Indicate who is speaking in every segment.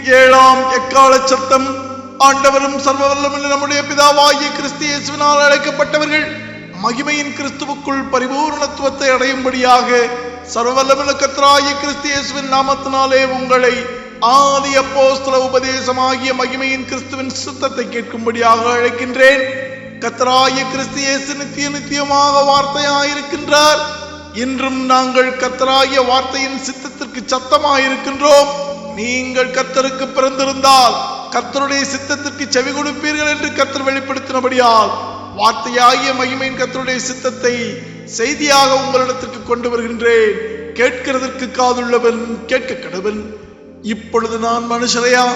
Speaker 1: ஏழாம் எக்கால சத்தம். ஆண்டவரும் சர்வவல்லமுள்ள நம்முடைய பிதாவாகிய கிறிஸ்து இயேசுவினால் அழைக்கப்பட்டவர்கள் மகிமையின் கிறிஸ்துவுக்குள் பரிபூர்ணத்துவத்தை அடையும்படியாக சர்வவல்லமுள்ள கத்தராகிய கிறிஸ்து இயேசுவின் நாமத்தினாலே உங்களை ஆதி அப்போஸ்தல உபதேசமாகிய மகிமையின் கிறிஸ்துவின் சுத்தத்தை கேட்கும்படியாக அழைக்கின்றேன். கத்தராய கிறிஸ்து இயேசு நித்திய நித்தியமாக வார்த்தையாயிருக்கின்றார். இன்றும் நாங்கள் கத்தராய வார்த்தையின் சித்தத்திற்கு சத்தமாயிருக்கின்றோம். நீங்கள் கத்தருக்கு பிறந்திருந்தால் கத்தருடைய சித்தத்திற்கு செவி கொடுப்பீர்கள் என்று கத்தர் வெளிப்படுத்தினபடியால் வார்த்தையாகிய மகிமையின் கத்தருடைய சித்தத்தை செய்தியாக உங்களிடத்திற்கு கொண்டு வருகின்றேன். கேட்கிறதற்கு காதுள்ளவன் கேட்க கடவன் இப்பொழுது நான் மனுஷரையா?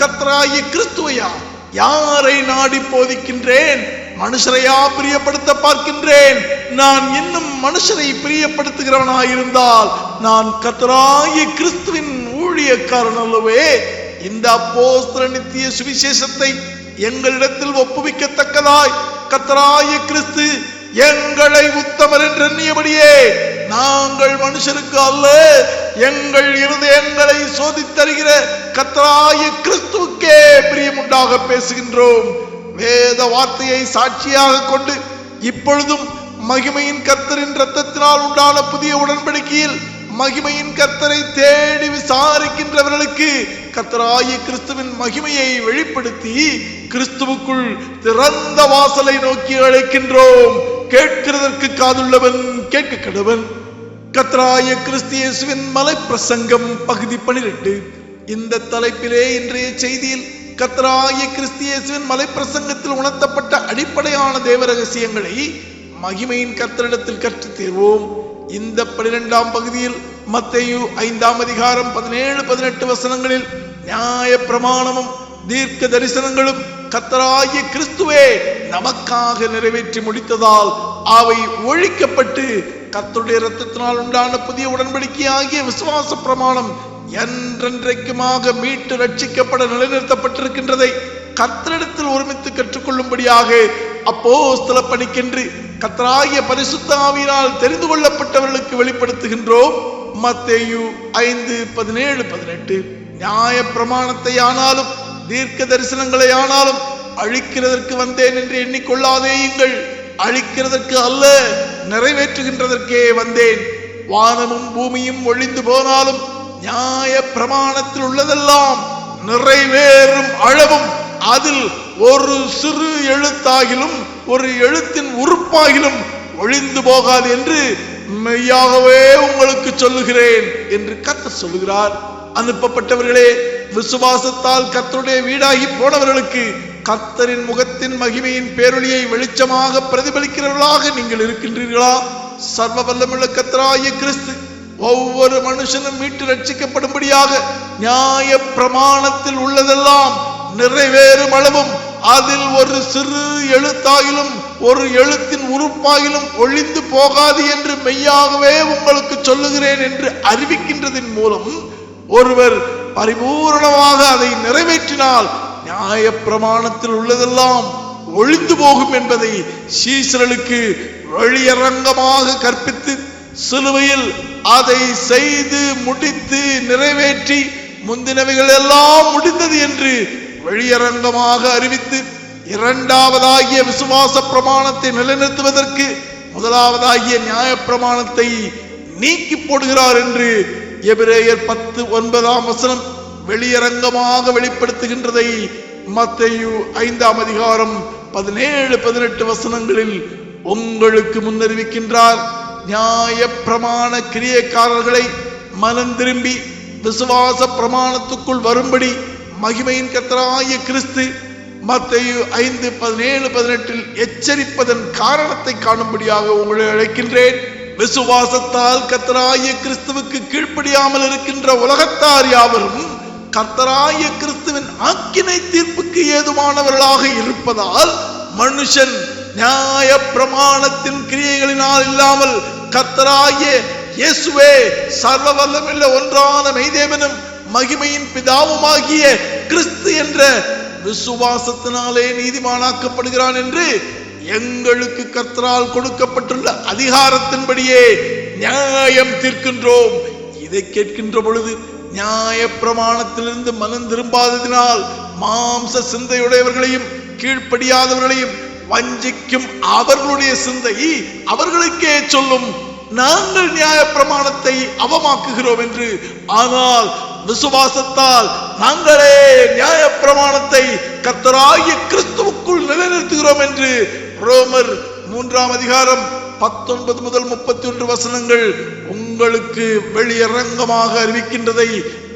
Speaker 1: கத்தராகிய கிறிஸ்துவையா? யாரை நாடி போதிக்கின்றேன்? மனுஷரையா பிரியப்படுத்த பார்க்கின்றேன்? நான் இன்னும் மனுஷரை பிரியப்படுத்துகிறவனாயிருந்தால் நான் கத்தராகிய கிறிஸ்துவின் ஊழியக்காரன் அல்லவே இந்த அப்போஸ்தல நித்திய சுவிசேஷத்தை எங்களிடத்தில் ஒப்புவிக்கத்தக்கதாய். கத்தராய கிறிஸ்து எங்களை உத்தமர் என்று எண்ணியபடியே நாங்கள் மனுஷருக்கு அல்ல எங்கள் இருதயங்களை சோதித்தருகிற கத்தராய கிறிஸ்துவுக்கே பிரியமுண்டாக பேசுகின்றோம். வேத வார்த்தையை சாட்சியாக கொண்டு இப்பொழுதும் மகிமையின் கத்தரின் ரத்தத்தினால் உண்டான புதிய உடன்படிக்கையில் மகிமையின் கர்த்தரை தேடி விசாரிக்கின்றவர்களுக்கு கர்த்தராகிய கிறிஸ்துவின் மகிமையை வெளிப்படுத்தி கிறிஸ்துவுக்குள் திறந்த வாசலை நோக்கி அழைக்கின்றோம். கேட்கிறதற்கு காதுள்ளவன் கேட்க கடவன் கத்ராய கிறிஸ்தியேசுவின் மலை பிரசங்கம் பகுதி பனிரெண்டு. இந்த தலைப்பிலே இன்றைய செய்தியில் கத்ராய கிறிஸ்தியேசுவின் மலை பிரசங்கத்தில் உணர்த்தப்பட்ட அடிப்படையான தேவ ரகசியங்களை மகிமையின் கத்தரிடத்தில் கற்றுத் தேர்வோம். இந்த பனிரெண்டாம் பகுதியில் மத்தையு ஐந்தாம் அதிகாரம் பதினேழு பதினெட்டு வசனங்களில் நியாய பிரமாணமும் தீர்க்க தரிசனங்களும் கத்தராகிய கிறிஸ்துவே நமக்காக நிறைவேற்றி முடித்ததால் அவை ஒழிக்கப்பட்டு கர்த்தருடைய இரத்தத்தினால் உண்டான புதிய உடன்படிக்கை ஆகிய விசுவாச பிரமாணம் என்றென்றைக்குமாக மீட்டு ரட்சிக்கப்பட நிலைநிறுத்தப்பட்டிருக்கின்றதை கத்தரிடத்தில் ஒருமித்து கற்றுக்கொள்ளும்படியாக அப்போஸ்தல பணிக்கென்று கத்தராகிய பரிசுத்தாவினால் தெரிந்து கொள்ளப்பட்டவர்களுக்கு வெளிப்படுத்துகின்றோம். மத்தேயு ஐந்து பதினேழு பதினெட்டு. நியாய பிரமாணத்தை ஆனாலும் தீர்க்க தரிசனங்களை ஆனாலும் அழிக்கிறதற்கு வந்தேன் என்று எண்ணிக்கொள்ளாதேயுங்கள் அழிக்கிறதற்கு அல்ல நிறைவேற்றுகின்றதற்கே வந்தேன். வானமும் பூமியும் ஒழிந்து போனாலும் நியாய பிரமாணத்தில் உள்ளதெல்லாம் நிறைவேறும் அளவும் அதில் ஒரு சிறு எழுத்தாகிலும் ஒரு எழுத்தின் உறுப்பாகிலும் ஒழிந்து போகாது என்று மெய்யாகவே உங்களுக்கு சொல்லுகிறேன் என்று கத்த சொல்லுகிறார். அனுப்பப்பட்டவர்களே விசுவாசத்தால் கத்தருடைய வீடாகி போனவர்களுக்கு கர்த்தரின் முகத்தின் மகிமையின் பேரொழியை வெளிச்சமாக பிரதிபலிக்கிறவர்களாக நீங்கள் இருக்கின்றீர்களா? சர்வ வல்லமுள்ள கத்தராய கிறிஸ்து ஒவ்வொரு மனுஷனும் மீட்டு ரட்சிக்கப்படும்படியாக நியாய பிரமாணத்தில் உள்ளதெல்லாம் நிறைவேறும் அளவும் அதில் ஒரு சிறு எழுத்தாயிலும் ஒரு எழுத்தின் உறுப்பாயிலும் ஒழிந்து போகாது என்று மெய்யாகவே உங்களுக்கு சொல்லுகிறேன் என்று அறிவிக்கின்றதன் மூலம் ஒருவர் பரிபூரணமாக அதை நிறைவேற்றினால் நியாய பிரமாணத்தில் உள்ளதெல்லாம் ஒழிந்து போகும் என்பதை சீசர்களுக்கு வெளியரங்கமாக கற்பித்து சிலுவையில் அதை செய்து முடித்து நிறைவேற்றி முந்தினவைகள் எல்லாம் முடிந்தது என்று வெளியரங்கமாக அறிவித்து இரண்டாவதாகிய விசுவாச பிரமாணத்தை நிலைநிறுத்துவதற்கு முதலாவதாகிய நியாய பிரமாணத்தை நீக்கி போடுகிறார் என்று எபிரேயர் பத்து ஒன்பதாம் வசனம் வெளியரங்கமாக வெளிப்படுத்துகின்றதை மத்தையு ஐந்தாம் அதிகாரம் பதினேழு பதினெட்டு வசனங்களில் உங்களுக்கு முன்னறிவிக்கின்றார். நியாய பிரமாண கிரியைக்காரர்களை மனம் திரும்பி விசுவாச பிரமாணத்துக்குள் வரும்படி மகிமையின் கத்தராய கிறிஸ்து மத்தையு ஐந்து பதினேழு பதினெட்டில் எச்சரிப்பதன் காரணத்தை காணும்படியாக உங்களை அழைக்கின்றேன். விசுவாசத்தால் கத்தராய கிறிஸ்துவுக்கு கீழ்ப்படியாமல் இருக்கின்ற உலகத்தார் யாவரும் கத்தராய கிறிஸ்துவின் ஆக்கினை தீர்ப்புக்கு ஏதுவானவர்களாக இருப்பதால் மனுஷன் நியாய பிரமாணத்தின் கிரியைகளினால் இல்லாமல் கத்தராய இயேசுவே சர்வ வல்லமில்ல ஒன்றான மெய்தேவனும் மகிமையின் பிதாவுமாகிய கிறிஸ்து என்ற விசுவாசத்தினாலே நீதிமானாக்கப்படுகிறான் என்று எங்களுக்கு கர்த்தரால் கொடுக்கப்பட்டுள்ள அதிகாரத்தின்படியே நியாயம் தீர்க்கின்றோம். இதை கேட்கின்ற பொழுது நியாய பிரமாணத்திலிருந்து மனம் திரும்பாததினால் மாம்ச சிந்தையுடையவர்களையும் கீழ்ப்படியாதவர்களையும் வஞ்சிக்கும் அவர்களுடைய சிந்தை அவர்களுக்கே சொல்லும். நாங்கள் நியாய பிரமாணத்தை அவமாக்குகிறோம் என்று. ஆனால் விசுவாசத்தால் நாங்களே நியாய பிரமாணத்தை கத்தராகிய கிறிஸ்துவுக்குள் நிலைநிறுத்துகிறோம் என்று ரோமர் மூன்றாம் அதிகாரம் பத்தொன்பது முதல் முப்பத்தி ஒன்று வசனங்கள் உங்களுக்கு வெளியரங்கமாக அறிவிக்கின்றதை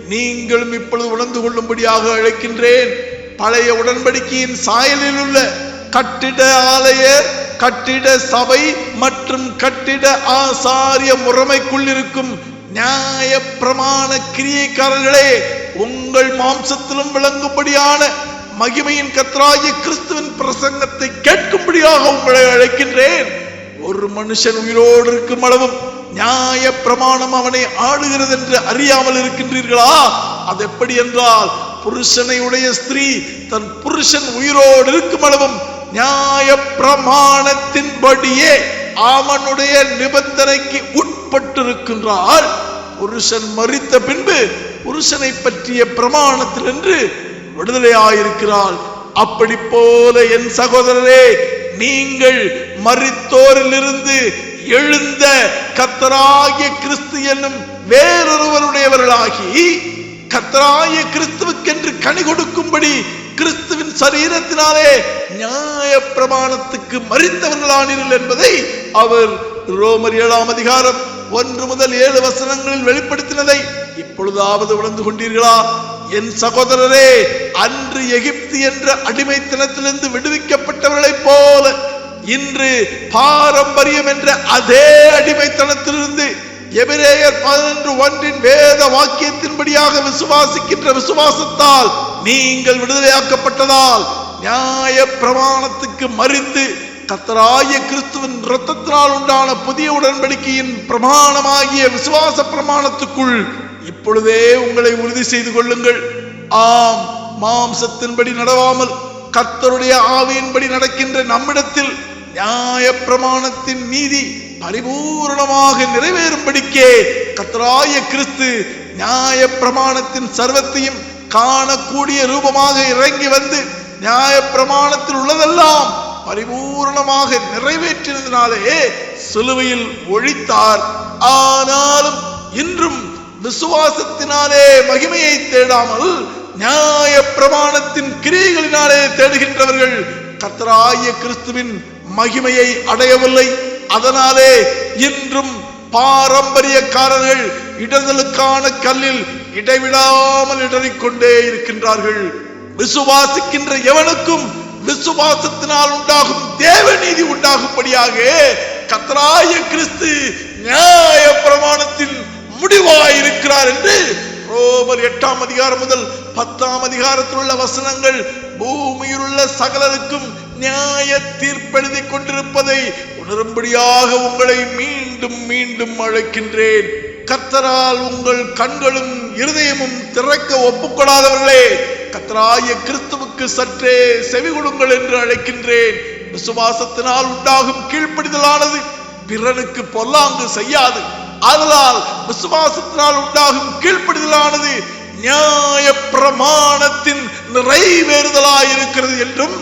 Speaker 1: நீங்களும் இப்பொழுது உணர்ந்து கொள்ளும்படியாக அழைக்கின்றேன். பழைய உடன்படிக்கையின் சாயலில் உள்ள கட்டிட ஆலய கட்டிட சபை மற்றும் கட்டிட ஆசாரிய முறைமைக்குள் இருக்கும் நியாய பிரமாண கிரியைக்காரர்களே உங்கள் மாம்சத்திலும் விளங்கும்படியான மகிமையின் கத்ராய கிறிஸ்துவின் பிரசங்கத்தை கேட்கும்படியாக உங்களை அழைக்கின்றேன். ஒரு மனுஷன் உயிரோடு இருக்கும் அளவும் நியாய பிரமாணம் அவனை ஆளுகிறது என்று அறியாமல் இருக்கின்றீர்களா? அது எப்படி என்றால் புருஷனை உடைய ஸ்திரீ தன் புருஷன் உயிரோடு இருக்கும் அளவும் நியாய பிரமாணத்தின்படியே அவனுடைய நிபந்தனைக்கு உட்பட்டிருக்கின்றாள் புருஷன் மறித்த பின்பு புருஷனை பற்றிய பிரமாணத்தில் என்று விடுதலையாயிருக்கிறாள். அப்படி போல என் சகோதரரே நீங்கள் மறித்தோரிலிருந்து எழுந்த கத்தராகிய கிறிஸ்து என்னும் வேறொருவருடையவர்களாகி கத்தராய கிறிஸ்துவுக்கென்று கனி கொடுக்கும்படி கிறிஸ்துவின் சரீரத்தினாலே நியாய பிரமாணத்துக்கு மறித்தவர்களானீர்கள் என்பதை அவர் ரோமர் ஏழாம் அதிகாரம் ஒன்று முதல் ஏழு வசனங்களில் வெளிப்படுத்தினதை இப்பொழுதாவது உணர்ந்து கொண்டீர்களா? என் சகோதரரே அன்று எகிப்து என்ற அடிமைத்தனத்திலிருந்து விடுவிக்கப்பட்டவர்களைப் போல இன்று பாரம்பரியம் என்ற அதே அடிமைத்தனத்திலிருந்து எபிரேயர் பதினொன்று ஒன்றின் வேத வாக்கியத்தின்படியாக விசுவாசிக்கின்ற விசுவாசத்தால் நீங்கள் விடுதலையாக்கப்பட்டதால் நியாய பிரமாணத்துக்கு மறித்து கத்தராய கிறிஸ்துவின் இரத்தத்தினால் உண்டான புதிய உடன்படிக்கையின் பிரமாணமாகிய விசுவாச பிரமாணத்துக்குள் இப்பொழுதே உங்களை உறுதி செய்து கொள்ளுங்கள். ஆம் மாம்சத்தின்படி நடவாமல் கத்தருடைய ஆவியின்படி நடக்கின்ற நம்மிடத்தில் நியாய பிரமாணத்தின் நீதி பரிபூரணமாக நிறைவேறும்படிக்கே கத்தராய கிறிஸ்து நியாய பிரமாணத்தின் சர்வத்தையும் காணக்கூடிய ரூபமாக இறங்கி வந்து நியாய பிரமாணத்தில் உள்ளதெல்லாம் பரிபூரணமாக நிறைவேற்றினதினாலே சிலுவையில் ஒழித்தார். ஆனாலும் இன்றும் விசுவாசத்தினாலே மகிமையை தேடாமல் நியாய பிரமாணத்தின் கிரியைகளினாலே தேடுகின்றவர்கள் கத்தராய கிறிஸ்துவின் மகிமையை அடையவில்லை. அதனாலே இன்றும் பாரம்பரியக்காரர்கள் இடதலுக்கான கல்லில் இடைவிடாமல் இடறிக்கொண்டே இருக்கின்றார்கள். விசுவாசிக்கின்ற எவனுக்கும் விசுவாசத்தினால் உண்டாகும் தேவநீதி உண்டாகும்படியாக கத்தராய கிறிஸ்து நியாய பிரமாணத்தின் முடிவாய் இருக்கிறார் என்று ரோமர் எட்டாம் அதிகாரம் முதல் பத்தாம் அதிகாரத்தில் உள்ள வசனங்கள் பூமியில் உள்ள சகலருக்கும் நியாய தீர்ப்பெழுதி கொண்டிருப்பதை உணரும்படியாக உங்களை மீண்டும் மீண்டும் அழைக்கின்றேன். கர்த்தரால் உங்கள் கண்களும் இருதயமும் திறக்க ஒப்புக்கொள்ளாதவர்களே கத்தராய கிறிஸ்துவுக்கு சற்றே செவி கொடுங்கள் என்று அழைக்கின்றேன். விசுவாசத்தினால் உண்டாகும் கீழ்ப்படிதலானது பிறனுக்கு பொல்லாங்கு செய்யாது. அதனால் விசுவாசத்தினால் உண்டாகும் கீழ்ப்படிதலானது நியாய பிரமாணத்தின் நிறைவேறுதலாய் இருக்கிறது என்றும்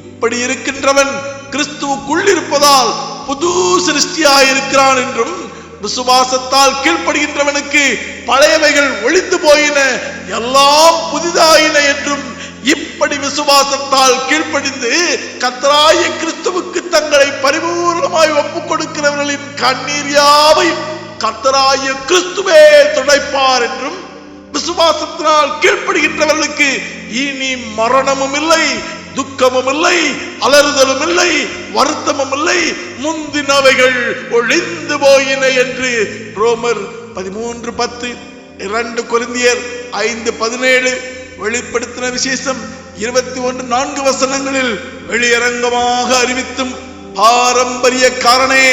Speaker 1: இப்படி இருக்கின்றவன் கிறிஸ்துவுக்குள் இருப்பதால் புது சிருஷ்டியாய் இருக்கிறான் என்றும் விசுவாசத்தால் கீழ்ப்படுகின்றவனுக்கு பழையவைகள் ஒழித்து போயின எல்லாம் புதிதாயின என்றும் இப்படி விசுவாசத்தால் கீழ்ப்படிந்து கத்தராய கிறிஸ்துவுக்கு தங்களை பரிபூர்ணமாய் ஒப்புக் கொடுக்கிறவர்களின் கண்ணீர் யாவையும் கத்தராய கிறிஸ்துவே துடைப்பார் என்றும் விசுவாசத்தினால் கீழ்ப்படுகின்றவர்களுக்கு இனி மரணமும் இல்லை துக்கமும் இல்லை அலறுதலும் இல்லை வருத்தமும் இல்லை முந்தினவைகள் ஒழிந்து போயின என்று ரோமர் பதிமூன்று பத்து இரண்டு குருந்தியர் ஐந்து பதினேழு வெளிப்படுத்தின விசேஷம் இருபத்தி ஒன்று நான்கு வசனங்களில் வெளியரங்கமாக அறிவித்தும் பாரம்பரியக்காரனே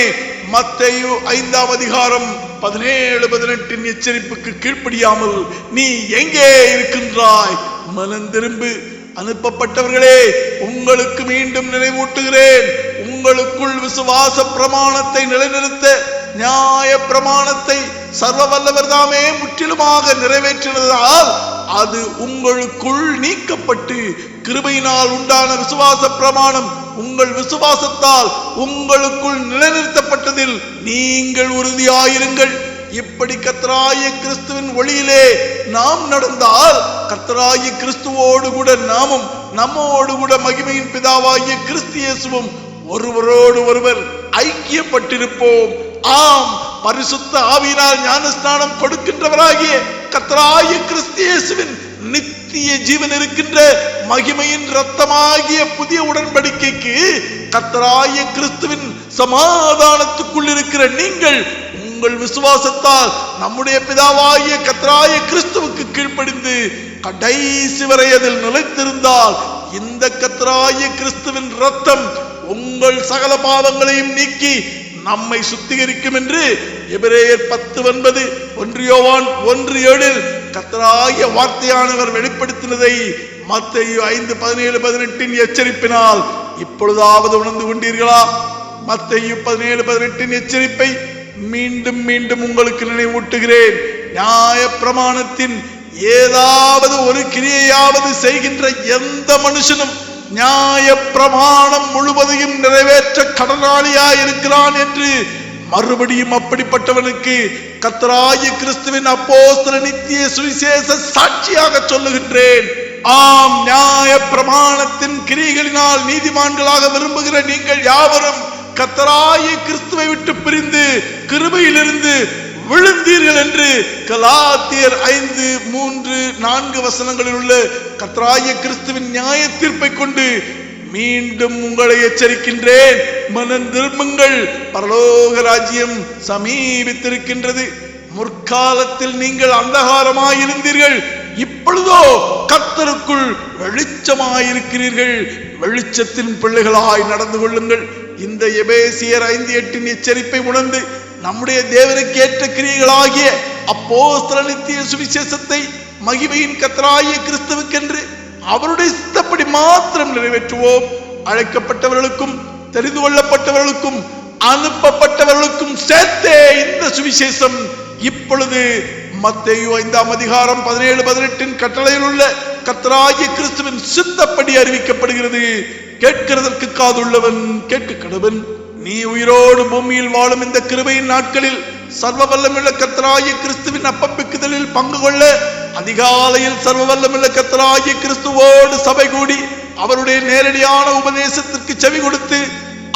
Speaker 1: மத்தையு ஐந்தாம் அதிகாரம் பதினேழு பதினெட்டின் எச்சரிப்புக்கு கீழ்ப்படியாமல் நீ எங்கே இருக்கின்றாய்? மனம் திரும்பு. அனுப்பப்பட்டவர்களே உங்களுக்கு மீண்டும் நினைவூட்டுகிறேன். உங்களுக்குள் விசுவாச பிரமாணத்தை நிலைநிறுத்த நியாய பிரமாணத்தை சர்வ வல்லவர் தாமே முற்றிலுமாக நிறைவேற்றினதால் அது உங்களுக்குள் நீக்கப்பட்டு கிருபையினால் உண்டான விசுவாச பிரமாணம் உங்கள் விசுவாசத்தால் உங்களுக்குள் நிலைநிறுத்தப்பட்டதில் நீங்கள் உறுதியாயிருங்கள். இப்படி கத்தராய கிறிஸ்துவின் ஒளியிலே நாம் நடந்தால் கத்தராய கிறிஸ்துவோடு கூட நாமும் நம்மோடு கூட மகிமையின் பிதாவாகிய கிறிஸ்தியேசுவும் ஒருவரோடு ஒருவர் ஐக்கியப்பட்டிருப்போம். ஆம் பரிசுத்த ஆவியினால் ஞானஸ்நானம் கொடுக்கின்றவராகிய கத்தராய கிறிஸ்தியேசுவின் நித்திய ஜீவன் இருக்கின்ற மகிமையின் ரத்தமாகிய புதிய உடன்படிக்கைக்கு கத்தராய கிறிஸ்துவின் சமாதானத்துக்குள் இருக்கிற நீங்கள் உங்கள் விசுவாசத்தால் நம்முடைய பிதாவாகிய கத்ராய கிறிஸ்துவுக்கு கீழ்ப்படிந்து கடைசி வரை அதில் நிலைத்திருந்தால் இந்த கத்ராய கிறிஸ்துவின் ரத்தம் உங்கள் சகல பாவங்களையும் நீக்கி நம்மை சுத்திகரிக்கும் என்று எபிரேயர் பத்து ஒன்பது ஒன்றியோவான் ஒன்று ஏழில் கத்தராய வார்த்தையானவர் வெளிப்படுத்தினதை மத்தேயு ஐந்து பதினேழு பதினெட்டின் எச்சரிப்பினால் இப்பொழுதாவது உணர்ந்து கொண்டீர்களா? மத்தையு பதினேழு பதினெட்டின் எச்சரிப்பை மீண்டும் மீண்டும் உங்களுக்கு நினைவூட்டுகிறேன். நியாய பிரமாணத்தின் ஏதாவது ஒரு கிரியையாவது செய்கின்ற எந்த மனுஷனும் நியாய பிரமாணம் முழுவதையும் நிறைவேற்ற கடனாளியாய் இருக்கிறான் என்று மறுபடியும் அப்படிப்பட்டவனுக்கு கத்தராய கிறிஸ்துவின் அப்போஸ்தல நித்திய சுவிசேஷ சாட்சியாக சொல்லுகின்றேன். ஆம் நியாய பிரமாணத்தின் கிரிகளினால் நீதிமான்களாக விரும்புகிற நீங்கள் யாவரும் கத்தராய கிறிஸ்துவை விட்டு பிரிந்து கிருபையிலிருந்து விழுந்தீர்கள் என்று கலாத்தியர் ஐந்து மூன்று நான்கு வசனங்களில் உள்ள கத்தராய கிறிஸ்துவின் நியாய தீர்ப்பை கொண்டு மீண்டும் உங்களை எச்சரிக்கின்றேன். மனம் திரும்புங்கள். பரலோக ராஜ்யம் சமீபித்திருக்கின்றது. முற்காலத்தில் நீங்கள் அந்தகாரமாயிருந்தீர்கள். இப்பொழுதோ கத்தருக்குள் வெளிச்சமாயிருக்கிறீர்கள். வெளிச்சத்தின் பிள்ளைகளாய் நடந்து கொள்ளுங்கள். இந்த எபேசியர் ஐந்து எட்டின் எச்சரிப்பை உணர்ந்து நம்முடைய தேவனுக்கு ஏற்ற கிரியைகளாகிய அப்போ நித்திய சுவிசேஷத்தை மகிமையின் கத்தராகிய கிறிஸ்துவுக்கென்று அவருடைய சித்தப்படி மாத்திரம் நிறைவேற்றுவோம். அழைக்கப்பட்டவர்களுக்கும் தெரிந்து கொள்ளப்பட்டவர்களுக்கும் அனுப்பப்பட்டவர்களுக்கும் சேர்த்தே இந்த சுவிசேஷம். இப்பொழுது மத்தையோ ஐந்தாம் அதிகாரம் பதினேழு பதினெட்டின் கட்டளையில் உள்ள கத்தராகிய கிறிஸ்துவின் சித்தப்படி அறிவிக்கப்படுகிறது. கேட்கிறதற்கு காதுள்ளவன் கேட்க கடவன். நீ உயிரோடு பூமியில் வாழும் இந்த கிருபையின் நாட்களில் சர்வ வல்லமுள்ள கத்தராகிய கிறிஸ்துவின் அப்பப்பிக்குதலில் பங்கு கொள்ள அதிகாலையில் சர்வ வல்லமுள்ள கத்தராகிய கிறிஸ்துவோடு சபை கூடி அவருடைய நேரடியான உபதேசத்திற்கு செவி கொடுத்து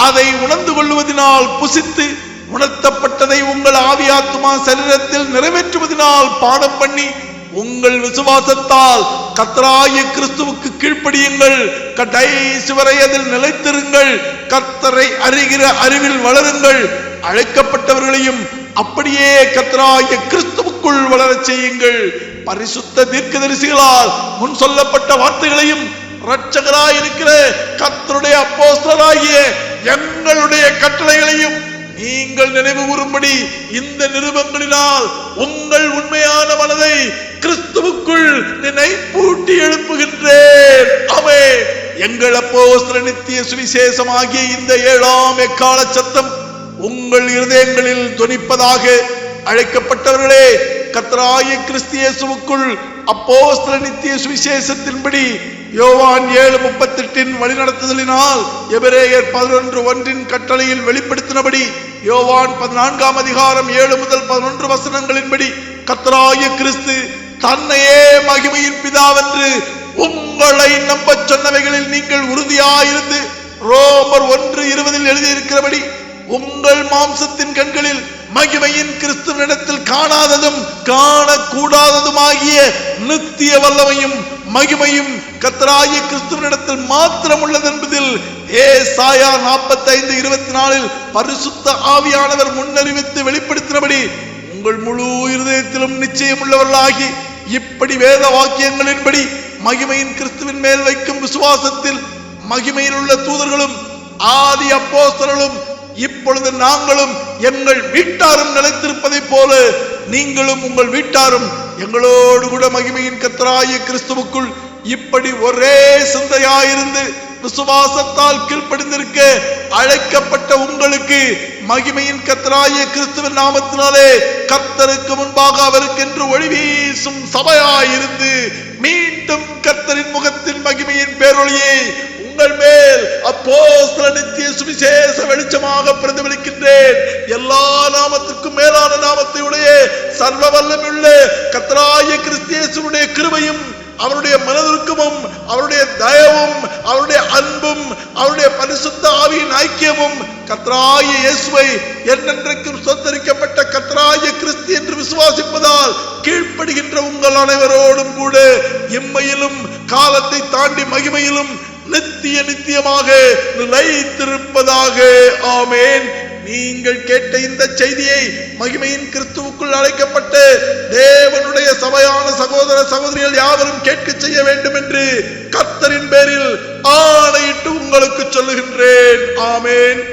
Speaker 1: அதை உணர்ந்து கொள்வதனால் புசித்து உணர்த்தப்பட்டதை உங்கள் ஆவியாத்மா சரீரத்தில் நிறைவேற்றுவதனால் பாடம் பண்ணி உங்கள் விசுவாசத்தால் கத்தராய கிறிஸ்துவுக்கு கீழ்ப்படியுங்கள். கடைசி வரை அதில் நிலைத்திருங்கள். கத்தரை அறிகிற அறிவில் வளருங்கள். அழைக்கப்பட்டவர்களையும் அப்படியே கத்தராய கிறிஸ்துவுக்குள் வளரச் செய்யுங்கள். பரிசுத்த தீர்க்கதரிசிகளால் முன் சொல்லப்பட்ட வார்த்தைகளையும் இரட்சகராய் இருக்கிற கத்தருடைய அப்போஸ்தராகிய எங்களுடைய கட்டளைகளையும் நீங்கள் நினைவு கூறும்படி இந்த நிருபங்களினால் உங்கள் உண்மையான மனதை கிறிஸ்துவுக்குள் நினைப்பூட்டி எழுப்புகின்றேன். அவை எங்கள் அப்போ நித்திய சுவிசேஷமாகிய இந்த ஏழாம் எக்கால சத்தம் உங்கள் இருதயங்களில் துணிப்பதாக அழைக்கப்பட்டவர்களே கத்தராய கிறிஸ்தியேசுவுக்குள் அப்போஸ்திர நித்திய சுவிசேஷத்தின்படி யோவான் ஏழு முப்பத்தெட்டின் வழிநடத்துதலினால் எபிரேயர் பதினொன்று ஒன்றின் கட்டளையில் வெளிப்படுத்தினபடி யோவான் பதினான்காம் அதிகாரம் ஏழு முதல் பதினொன்று வசனங்களின்படி கத்தராய கிறிஸ்து தன்னையே மகிமையின் பிதாவென்று உங்களை நம்பச் சொன்னவைகளில் நீங்கள் உறுதியாயிருந்து ரோமர் ஒன்று இருபதில் எழுதியிருக்கிறபடி உங்கள் மாம்சத்தின் கண்களில் மகிமையின் கிறிஸ்துவனிடத்தில் காணாததும் காணக்கூடாததும் நித்திய வல்லமையும் மகிமையும் கத்தராய கிறிஸ்துவனிடத்தில் மாத்திரம் உள்ளது என்பதில் சாயா நாற்பத்தி ஐந்து இருபத்தி நாலில் பரிசுத்த ஆவியானவர் முன்னறிவித்து வெளிப்படுத்தினபடி உங்கள் முழு இருதயத்திலும் நிச்சயம் உள்ளவர்களாகி இப்படி வேத வாக்கியங்களின்படி மகிமையின் கிறிஸ்துவின் மேல் வைக்கும் விசுவாசத்தில் மகிமையில் உள்ள தூதர்களும் ஆதி அப்போஸ்தலர்களும் இப்பொழுது நாங்களும் எங்கள் வீட்டாரும் நிலைத்திருப்பதைப் போல நீங்களும் உங்கள் வீட்டாரும் எங்களோடு கூட மகிமையின் கத்தராய கிறிஸ்துவுக்குள் இப்படி ஒரே சிந்தையாயிருந்து விசுவாசத்தால் கீழ்ப்படிந்திருக்க அழைக்கப்பட்ட உங்களுக்கு மகிமையின் கத்தராய கிறிஸ்துவின் நாமத்தினாலே கர்த்தருக்கு முன்பாக அவருக்கென்று ஒளி வீசும் சபையாயிருந்து மீண்டும் கர்த்தரின் முகத்தின் மகிமையின் பேரொழியை உங்கள் மேல் அப்போ நித்திய சுவிசேஷ வெளிச்சமாக பிரதிபலிக்கின்றேன். எல்லா நாமத்திற்கும் மேலான நாமத்தை உடைய சர்வ வல்லமுள்ள கத்தராய கிறிஸ்தியேசுடைய கிருபையும் அவருடைய மனதிற்கமும் அவருடைய தயவும் அவருடைய அன்பும் அவருடைய பரிசுத்த ஆவியின் ஐக்கியமும் கத்ராய இயேசுவை என்றென்றைக்கும் சொத்தரிக்கப்பட்ட கத்ராய கிறிஸ்து என்று விசுவாசிப்பதால் கீழ்ப்படுகின்ற உங்கள் அனைவரோடும் கூட இம்மையிலும் காலத்தை தாண்டி மகிமையிலும் நித்திய நித்தியமாக நிலைத்திருப்பதாக. ஆமேன். நீங்கள் கேட்ட இந்த செய்தியை மகிமையின் கிறிஸ்துவுக்குள் அழைக்கப்பட்ட தேவனுடைய சபையான சகோதர சகோதரிகள் யாவரும் கேட்க செய்ய வேண்டும் என்று கர்த்தரின் பேரில் ஆணையிட்டு உங்களுக்கு சொல்லுகின்றேன். ஆமேன்.